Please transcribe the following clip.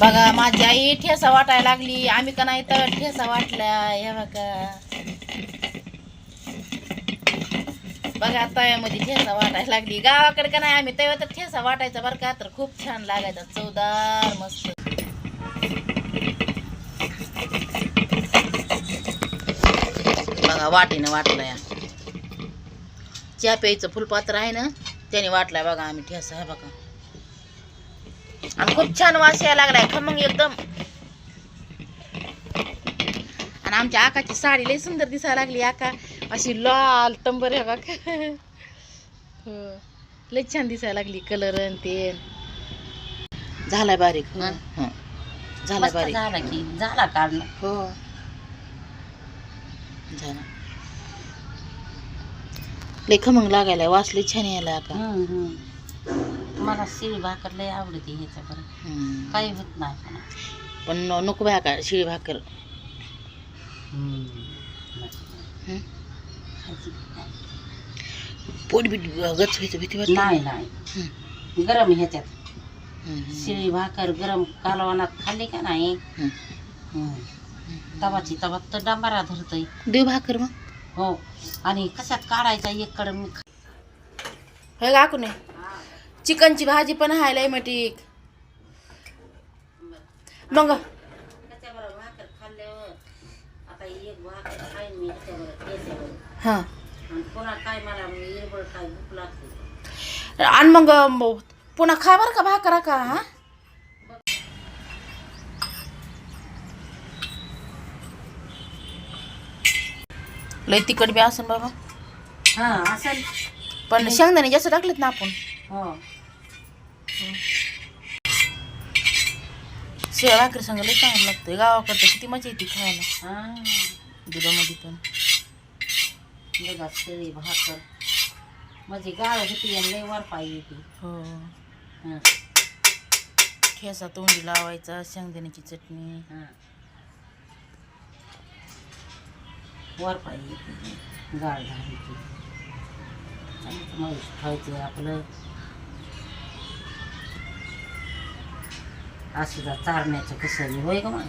बघा माझी आई ठेसा वाटायला लागली. आम्ही का नाही तर ठेसा वाटल्या हे बघा. बघा तव्यामध्ये ठेसा वाटायला लागली. गावाकडे का नाही आम्ही? तेव्हा तर ठेसा वाटायचा बरं का. तर खूप छान लागायचा. चवदार मस्त. बघा वाटीनं वाटला या. चहा प्यायचं फुलपात्र आहे ना? त्याने वाटलाय बघा आम्ही ठेसा हे बघा. आणि खूप छान वास यायला लागलाय. खमंग एकदम. आणि आमच्या आकाची साडी लई सुंदर दिसायला लागली आका. अशी लाल टंबर आहे बघा. हो. लई छान दिसायला लागली कलर आणि ते. झालाय बारीक हो. हं. झालाय मस्त बारीक. झाला की? झाला काढणं हो. झाला. लई खमंग लागायला वास लई छान यायला आका. हम्म, हम्म. मला शिळी भाकर लय आवडते ह्याच्या बरं हं. काही होत नाही पण पण न- नको का शिळी भाकर. हं? नाही. पोट बीट गच व्हायचं भीती वाटते नाही नाही हं. गरम ह्याच्यात हं, हं. शिळी भाकर गरम कालवणात खाल्ली का नाही हं. तवाची तवा तर डांबारा धरतय देव भाकर मग हो आणि कशात काढायचा एक कडं मी हे का कुणे चिकनची भाजी पण आहे लय मटीक. मग. हा. आणि मग पुन्हा खा बरं का भाकरा का हा? लय तिखट बी असन बाबा. हा असं पण शेंगदाणे जास्त टाकलेत ना आपण. हो. शेळ भाकरी संग लय चांगलं लागतंय. गावाकडं तर किती मजा येते खायला. दुधामध्ये पण. बघा शिळी भाकर. माझी गाळ होती आणि लय वर पाय येते. हो. हा. ठेसा तोंडी लावायचा शेंगदाण्याची चटणी. हा. वर पाय येते. गाळ घालायची. आणि मग खायचं आपलं. असं चारण्याचं कसं होय का मग?